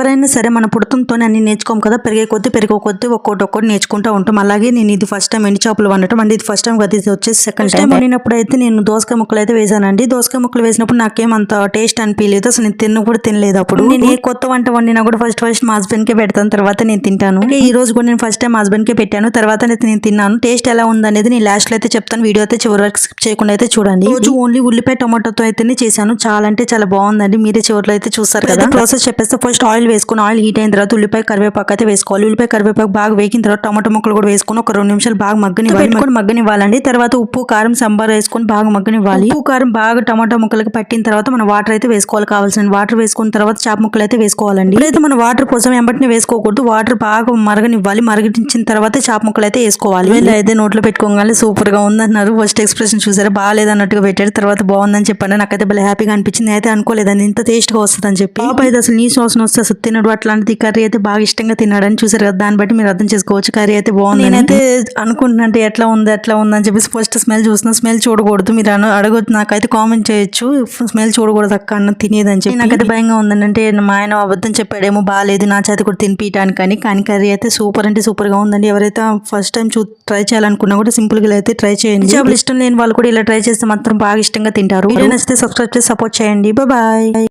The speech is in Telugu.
ఎవరైనా సరే మన పుడతంతోనే అన్ని నేర్చుకోం కదా. పెరిగే కొద్దీ పెరిగే కొద్దీ ఒక్కోటి ఒక్కటి నేర్చుకుంటూ ఉంటాం. అలాగే నేను ఇది ఫస్ట్ టైం ఎండి చేపలు వండటం అండి ఇది ఫస్ట్ టైం కదా ఇది వచ్చేసి సెకండ్ టైం వండినప్పుడు అయితే నేను దోసకాయ ముక్కలు అయితే వేసానండి. దోసకాయ ముక్కలు వేసినప్పుడు నాకేం అంత టేస్ట్ అనిపించలేదు. అసలు నేను తిన్న కూడా తినలేదు అప్పుడు. నేను ఏ కొత్త వంట వండినా కూడా ఫస్ట్ ఫస్ట్ మా హస్బెండ్ కే పెడతాను. తర్వాత నేను తింటాను. ఈ రోజు కూడా నేను ఫస్ట్ టైం మా హస్బెండ్ కే పెట్టాను. తర్వాత అయితే నేను తిన్నాను. టేస్ట్ ఎలా ఉంది అనేది నేను లాస్ట్లో అయితే చెప్తాను. వీడియో అయితే చివరి వరకు స్కిప్ చేయకుండా అయితే చూడండి. ఈ రోజు ఓన్లీ ఉల్లిపాయ టమాటోతో అయితేనే చేశాను. చాలా అంటే చాలా బాగుందండి. మీరే చివరిలో అయితే చూస్తారు కదా. ప్రాసెస్ చెప్పేస్తే ఫస్ట్ ఆయిల్ వేసుకుని ఆయిల్ హీట్ అయిన తర్వాత ఉల్లిపాయ కరివేపాకు అయితే వేసుకోవాలి. ఉల్లిపాయ కరివేపాకు బాగా వేగిన తర్వాత టమాటో ముక్కలు కూడా వేసుకుని ఒక రెండు నిమిషాలు బాగా మగ్గనివ్వాలి. పెట్టుకొని మగ్గనివ్వాలండి. తర్వాత ఉప్పు కారం సంబార్ వేసుకొని బాగా మగ్గనివ్వాలి. ఉప్పు కారం బాగా టమాటో ముక్కలకి పట్టిన తర్వాత మనం వాటర్ అయితే వేసుకోవాలి. కావాల్సిన వాటర్ వేసుకున్న తర్వాత చేప ముక్కలు అయితే వేసుకోవాలండి. ఇప్పుడైతే మనం వాటర్ కోసం వెంబటిని వేసుకోకూడదు. వాటర్ బాగా మరగనివ్వాలి. మరగించిన తర్వాత చేప ముక్కలు అయితే వేసుకోవాలి. వీళ్ళు అయితే నోట్లో పెట్టుకోగానే సూపర్గా ఉందన్నారు. ఫస్ట్ ఎక్స్ప్రెషన్ చూసారా? బాగాలేదు అన్నట్టుగా పెట్టారు. తర్వాత బాగుందని చెప్పాను నాకైతే భలే హ్యాపీగా అనిపించింది. అయితే అనుకోలేదండి ఇంత టేస్ట్గా వస్తుంది అని చెప్పి. పాప అయితే అసలు నీ వాసన వస్తే అసలు తినడు. అట్లాంటిది కర్రీ అయితే బాగా ఇష్టంగా తిన్నాడని చూసారు కదా. దాన్ని బట్టి మీరు అర్థం చేసుకోవచ్చు. కర్రీ అయితే బాగుంది నేనైతే అనుకుంటున్నా అంటే ఎట్లా ఉంది ఎట్లా ఉంది అని చెప్పేసి ఫస్ట్ స్మెల్ చూస్తున్నా. స్మెల్ చూడకూడదు. మీరు అన- అడగొద్దు. నాకైతే కామెంట్ చేయొచ్చు. స్మెల్ చూడకూడదు అక్క అన్న తినేదని చెప్పి. నాకైతే భయంగా ఉందండి. అంటే మా ఆయన అబద్ధం చెప్పాడేమో బాగాలేదు. నా చేతి కూడా తినిపించడానికి కానీ కానీ కర్రీ అయితే సూపర్ అంటే సూపర్గా ఉందండి. ఎవరైతే ఫస్ట్ టైం చూ ట్రై చేయాలనుకున్నా కూడా సింపుల్గా అయితే ట్రై చేయండి. చేపలు ఇష్టం లేని వాళ్ళు కూడా ఇలా ట్రై చేస్తే మాత్రం బాగా ఇష్టంగా తింటారు. నచ్చితే సబ్స్క్రైబ్ చేసి సపోర్ట్ చేయండి. బాయ్.